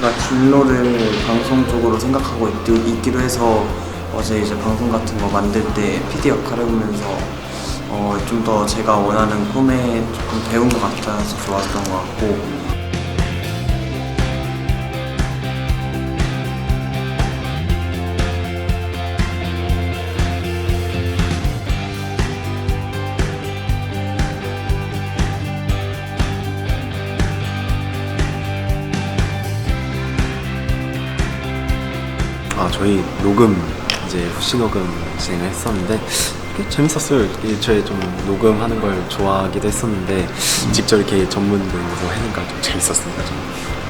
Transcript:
진로를 방송 쪽으로 생각하고 있, 있기도 해서 어제 이제 방송 같은 거 만들 때 PD 역할 해보면서 어, 좀 더 제가 원하는 꿈에 조금 배운 것 같아서 좋았던 것 같고 아 저희 녹음 이제 후시 녹음 진행을 했었는데 꽤 재밌었어요. 저희 좀 녹음하는 걸 좋아하기도 했었는데 직접 이렇게 전문적으로 하니까 좀 재밌었습니다. 좀.